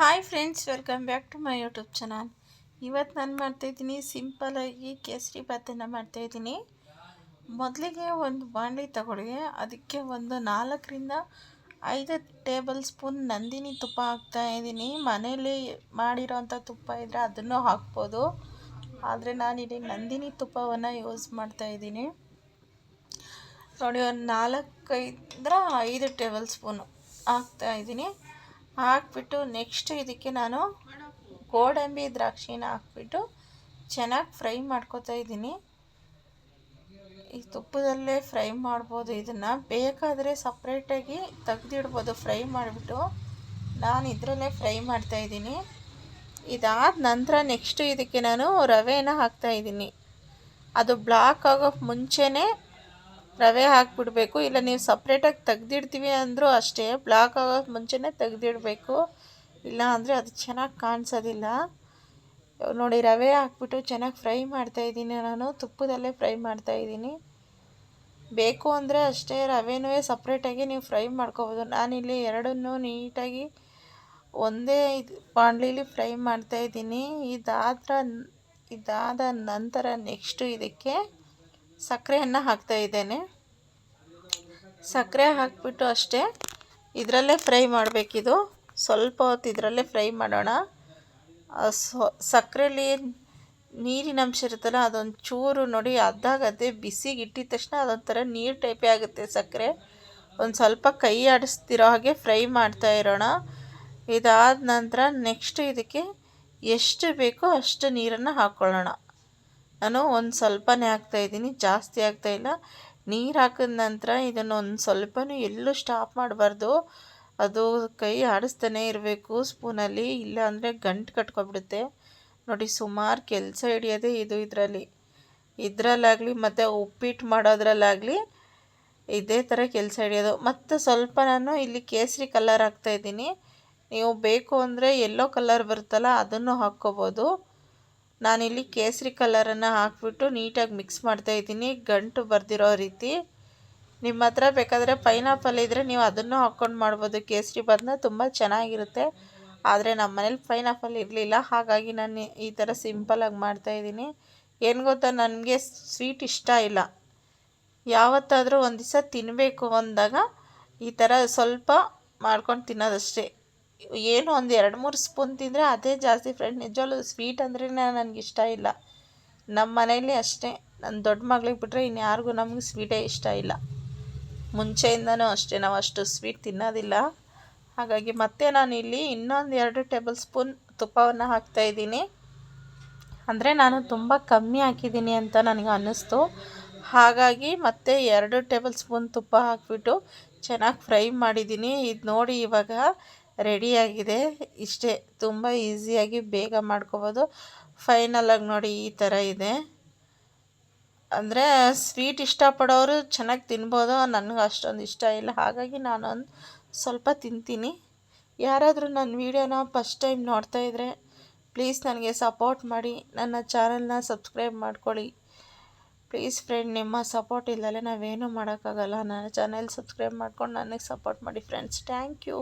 Hi friends, welcome back to my YouTube channel. ಇವತ್ತು ನಾನು ಮಾಡ್ತಾಯಿದ್ದೀನಿ ಸಿಂಪಲಾಗಿ ಕೇಸರಿ ಭಾತನ್ನು ಮಾಡ್ತಾಯಿದ್ದೀನಿ ಮೊದಲಿಗೆ ಒಂದು ಬಾಣಲಿ ತಗೊಳ್ಳಿ, ಅದಕ್ಕೆ ಒಂದು ನಾಲ್ಕರಿಂದ ಐದು ಟೇಬಲ್ ಸ್ಪೂನ್ ನಂದಿನಿ ತುಪ್ಪ ಹಾಕ್ತಾಯಿದ್ದೀನಿ ಮನೇಲಿ ಮಾಡಿರೋಂಥ ತುಪ್ಪ ಇದ್ದರೆ ಅದನ್ನು ಹಾಕ್ಬೋದು. ಆದರೆ ಇಲ್ಲಿ ನಂದಿನಿ ತುಪ್ಪವನ್ನು ಯೂಸ್ ಮಾಡ್ತಾಯಿದ್ದೀನಿ ನೋಡಿ, ಒಂದು ನಾಲ್ಕೈದ್ರ ಐದು ಟೇಬಲ್ ಸ್ಪೂನು ಹಾಕ್ತಾಯಿದ್ದೀನಿ ಹಾಕ್ಬಿಟ್ಟು ನೆಕ್ಸ್ಟ್ ಇದಕ್ಕೆ ನಾನು ಗೋಡಂಬಿ ದ್ರಾಕ್ಷಿನ ಹಾಕ್ಬಿಟ್ಟು ಚೆನ್ನಾಗಿ ಫ್ರೈ ಮಾಡ್ಕೋತಾ ಇದ್ದೀನಿ. ಈ ತುಪ್ಪದಲ್ಲೇ ಫ್ರೈ ಮಾಡ್ಬೋದು ಇದನ್ನು. ಬೇಕಾದರೆ ಸಪ್ರೇಟಾಗಿ ತೆಗ್ದಿಡ್ಬೋದು, ಫ್ರೈ ಮಾಡಿಬಿಟ್ಟು. ನಾನು ಇದರಲ್ಲೇ ಫ್ರೈ ಮಾಡ್ತಾ ಇದ್ದೀನಿ. ಇದಾದ ನಂತರ ನೆಕ್ಸ್ಟು ಇದಕ್ಕೆ ನಾನು ರವೆನ ಹಾಕ್ತಾಯಿದ್ದೀನಿ ಅದು ಬ್ಲಾಕ್ ಆಗೋ ಮುಂಚೆನೇ ರವೆ ಹಾಕಿಬಿಡ್ಬೇಕು. ಇಲ್ಲ, ನೀವು ಸಪ್ರೇಟಾಗಿ ತೆಗ್ದಿಡ್ತೀವಿ ಅಂದರೂ ಅಷ್ಟೇ. ಬ್ಲಾಕ್ ಆಗೋ ಮುಂಚೆನೇ ತೆಗ್ದಿಡಬೇಕು. ಇಲ್ಲ ಅಂದರೆ ಅದು ಚೆನ್ನಾಗಿ ಕಾಣಿಸೋದಿಲ್ಲ. ನೋಡಿ, ರವೆ ಹಾಕ್ಬಿಟ್ಟು ಚೆನ್ನಾಗಿ ಫ್ರೈ ಮಾಡ್ತಾಯಿದ್ದೀನಿ ನಾನು. ತುಪ್ಪದಲ್ಲೇ ಫ್ರೈ ಮಾಡ್ತಾಯಿದ್ದೀನಿ ಬೇಕು ಅಂದರೆ ಅಷ್ಟೇ. ರವೆನೂ ಸಪ್ರೇಟಾಗಿ ನೀವು ಫ್ರೈ ಮಾಡ್ಕೋಬೋದು. ನಾನಿಲ್ಲಿ ಎರಡನ್ನೂ ನೀಟಾಗಿ ಒಂದೇ ಇದು ಬಾಣಲಿಲಿ ಫ್ರೈ ಮಾಡ್ತಾಯಿದ್ದೀನಿ ಇದಾದ ಇದಾದ ನಂತರ ನೆಕ್ಸ್ಟು ಇದಕ್ಕೆ ಸಕ್ಕರೆಯನ್ನು ಹಾಕ್ತಾಯಿದ್ದೇನೆ ಸಕ್ಕರೆ ಹಾಕಿಬಿಟ್ಟು ಅಷ್ಟೇ. ಇದರಲ್ಲೇ ಫ್ರೈ ಮಾಡಬೇಕಿದು. ಸ್ವಲ್ಪ ಹೊತ್ತು ಇದರಲ್ಲೇ ಫ್ರೈ ಮಾಡೋಣ. ಸಕ್ಕರೆಲಿ ನೀರಿನ ಅಂಶ ಇರುತ್ತಲ್ಲ, ಅದೊಂದು ಚೂರು ನೋಡಿ ಅದಾಗತ್ತೆ ಬಿಸಿಗೆ ಇಟ್ಟಿದ ತಕ್ಷಣ ಅದೊಂಥರ ನೀರು ಟೈಪೇ ಆಗುತ್ತೆ ಸಕ್ಕರೆ. ಒಂದು ಸ್ವಲ್ಪ ಕೈ ಆಡಿಸ್ತಿರೋ ಹಾಗೆ ಫ್ರೈ ಮಾಡ್ತಾ ಇರೋಣ. ಇದಾದ ನಂತರ ನೆಕ್ಸ್ಟ್ ಇದಕ್ಕೆ ಎಷ್ಟು ಬೇಕೋ ಅಷ್ಟು ನೀರನ್ನು ಹಾಕ್ಕೊಳ್ಳೋಣ ನಾನು ಒಂದು ಸ್ವಲ್ಪನೇ ಹಾಕ್ತಾಯಿದ್ದೀನಿ ಜಾಸ್ತಿ ಆಗ್ತಾಯಿಲ್ಲ ನೀರು ಹಾಕಿದ ನಂತರ ಇದನ್ನು ಒಂದು ಸ್ವಲ್ಪನೂ ಎಲ್ಲೂ ಸ್ಟಾಪ್ ಮಾಡಬಾರ್ದು. ಅದು ಕೈ ಆಡಿಸ್ತಾನೆ ಇರಬೇಕು ಸ್ಪೂನಲ್ಲಿ ಇಲ್ಲ ಅಂದರೆ ಗಂಟು ಕಟ್ಕೊಬಿಡುತ್ತೆ. ನೋಡಿ, ಸುಮಾರು ಕೆಲಸ ಹಿಡಿಯೋದೇ ಇದು ಇದರಲ್ಲಿ. ಇದರಲ್ಲಾಗಲಿ ಮತ್ತು ಉಪ್ಪಿಟ್ಟು ಮಾಡೋದ್ರಲ್ಲಾಗಲಿ ಇದೇ ಥರ ಕೆಲಸ ಹಿಡಿಯೋದು. ಮತ್ತು ಸ್ವಲ್ಪ ನಾನು ಇಲ್ಲಿ ಕೇಸರಿ ಕಲರ್ ಹಾಕ್ತಾಯಿದ್ದೀನಿ ನೀವು ಬೇಕು ಅಂದರೆ ಎಲ್ಲೋ ಕಲರ್ ಬರುತ್ತಲ್ಲ, ಅದನ್ನು ಹಾಕ್ಕೋಬೋದು. ನಾನಿಲ್ಲಿ ಕೇಸರಿ ಕಲರನ್ನು ಹಾಕ್ಬಿಟ್ಟು ನೀಟಾಗಿ ಮಿಕ್ಸ್ ಮಾಡ್ತಾಯಿದ್ದೀನಿ ಗಂಟು ಬರ್ದಿರೋ ರೀತಿ. ನಿಮ್ಮ ಹತ್ರ ಬೇಕಾದರೆ ಪೈನಾಪಲ್ ಇದ್ದರೆ ನೀವು ಅದನ್ನು ಹಾಕ್ಕೊಂಡು ಮಾಡ್ಬೋದು. ಕೇಸರಿ ಬಾತನ್ನ ತುಂಬ ಚೆನ್ನಾಗಿರುತ್ತೆ. ಆದರೆ ನಮ್ಮ ಮನೇಲಿ ಪೈನಾಪಲ್ ಇರಲಿಲ್ಲ. ಹಾಗಾಗಿ ನಾನು ಈ ಥರ ಸಿಂಪಲಾಗಿ ಮಾಡ್ತಾಯಿದ್ದೀನಿ ಏನು ಗೊತ್ತಾ? ನನಗೆ ಸ್ವೀಟ್ ಇಷ್ಟ ಇಲ್ಲ. ಯಾವತ್ತಾದರೂ ಒಂದು ದಿವಸ ತಿನ್ನಬೇಕು ಅಂದಾಗ ಈ ಥರ ಸ್ವಲ್ಪ ಮಾಡ್ಕೊಂಡು ತಿನ್ನೋದಷ್ಟೇ. ಏನು ಒಂದು ಎರಡು ಮೂರು ಸ್ಪೂನ್ ತಿಂದರೆ ಅದೇ ಜಾಸ್ತಿ ಫ್ರೆಂಡ್ ನಿಜವಾಗ್ಲು ಸ್ವೀಟ್ ಅಂದ್ರೆ ನನಗೆ ಇಷ್ಟ ಇಲ್ಲ. ನಮ್ಮ ಮನೇಲಿ ಅಷ್ಟೇ. ನನ್ನ ದೊಡ್ಡ ಮಗಳಿಗೆ ಬಿಟ್ಟರೆ ಇನ್ಯಾರಿಗೂ ನಮಗೆ ಸ್ವೀಟೇ ಇಷ್ಟ ಇಲ್ಲ. ಮುಂಚೆಯಿಂದನೂ ಅಷ್ಟೇ. ನಾವು ಅಷ್ಟು ಸ್ವೀಟ್ ತಿನ್ನೋದಿಲ್ಲ. ಹಾಗಾಗಿ ಮತ್ತೆ ನಾನು ಇಲ್ಲಿ ಇನ್ನೊಂದು ಎರಡು ಟೇಬಲ್ ಸ್ಪೂನ್ ತುಪ್ಪವನ್ನು ಹಾಕ್ತಾಯಿದ್ದೀನಿ ಅಂದರೆ ನಾನು ತುಂಬ ಕಮ್ಮಿ ಹಾಕಿದ್ದೀನಿ ಅಂತ ನನಗೆ ಅನ್ನಿಸ್ತು. ಹಾಗಾಗಿ ಮತ್ತೆ ಎರಡು ಟೇಬಲ್ ಸ್ಪೂನ್ ತುಪ್ಪ ಹಾಕಿಬಿಟ್ಟು ಚೆನ್ನಾಗಿ ಫ್ರೈ ಮಾಡಿದ್ದೀನಿ. ಇದು ನೋಡಿ ಇವಾಗ ರೆಡಿಯಾಗಿದೆ. ಇಷ್ಟೇ, ತುಂಬ ಈಸಿಯಾಗಿ ಬೇಗ ಮಾಡ್ಕೋಬೋದು. ಫೈನಲಾಗಿ ನೋಡಿ ಈ ಥರ ಇದೆ. ಅಂದರೆ ಸ್ವೀಟ್ ಇಷ್ಟಪಡೋರು ಚೆನ್ನಾಗಿ ತಿನ್ಬೋದು. ನನಗೆ ಅಷ್ಟೊಂದು ಇಷ್ಟ ಇಲ್ಲ. ಹಾಗಾಗಿ ನಾನೊಂದು ಸ್ವಲ್ಪ ತಿಂತೀನಿ. ಯಾರಾದರೂ ನನ್ನ ವೀಡಿಯೋನ ಫಸ್ಟ್ ಟೈಮ್ ನೋಡ್ತಾ ಇದ್ದರೆ ಪ್ಲೀಸ್ ನನಗೆ ಸಪೋರ್ಟ್ ಮಾಡಿ. ನನ್ನ ಚಾನಲ್ನ ಸಬ್ಸ್ಕ್ರೈಬ್ ಮಾಡ್ಕೊಳ್ಳಿ. ಪ್ಲೀಸ್ ಫ್ರೆಂಡ್, ನಿಮ್ಮ ಸಪೋರ್ಟ್ ಇಲ್ಲದೆ ನಾವೇನೂ ಮಾಡೋಕ್ಕಾಗಲ್ಲ. ನನ್ನ ಚಾನೆಲ್ ಸಬ್ಸ್ಕ್ರೈಬ್ ಮಾಡ್ಕೊಂಡು ನನಗೆ ಸಪೋರ್ಟ್ ಮಾಡಿ ಫ್ರೆಂಡ್ಸ್. Thank you.